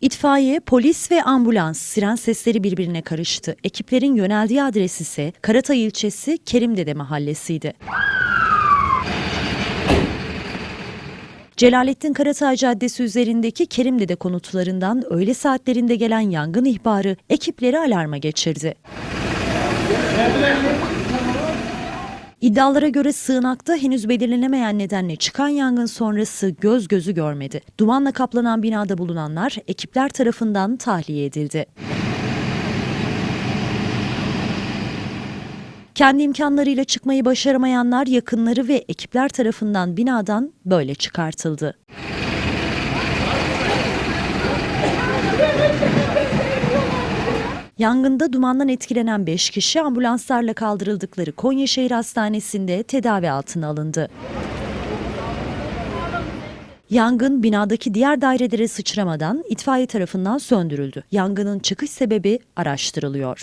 İtfaiye, polis ve ambulans siren sesleri birbirine karıştı. Ekiplerin yöneldiği adres ise Karatay ilçesi Kerimdede mahallesiydi. Celalettin Karatay Caddesi üzerindeki Kerimdede konutlarından öğle saatlerinde gelen yangın ihbarı ekipleri alarma geçirdi. İddialara göre sığınakta henüz belirlenemeyen nedenle çıkan yangın sonrası göz gözü görmedi. Dumanla kaplanan binada bulunanlar ekipler tarafından tahliye edildi. Kendi imkanlarıyla çıkmayı başaramayanlar yakınları ve ekipler tarafından binadan böyle çıkartıldı. Yangında dumandan etkilenen 5 kişi ambulanslarla kaldırıldıkları Konyaşehir Hastanesi'nde tedavi altına alındı. Yangın binadaki diğer dairelere sıçramadan itfaiye tarafından söndürüldü. Yangının çıkış sebebi araştırılıyor.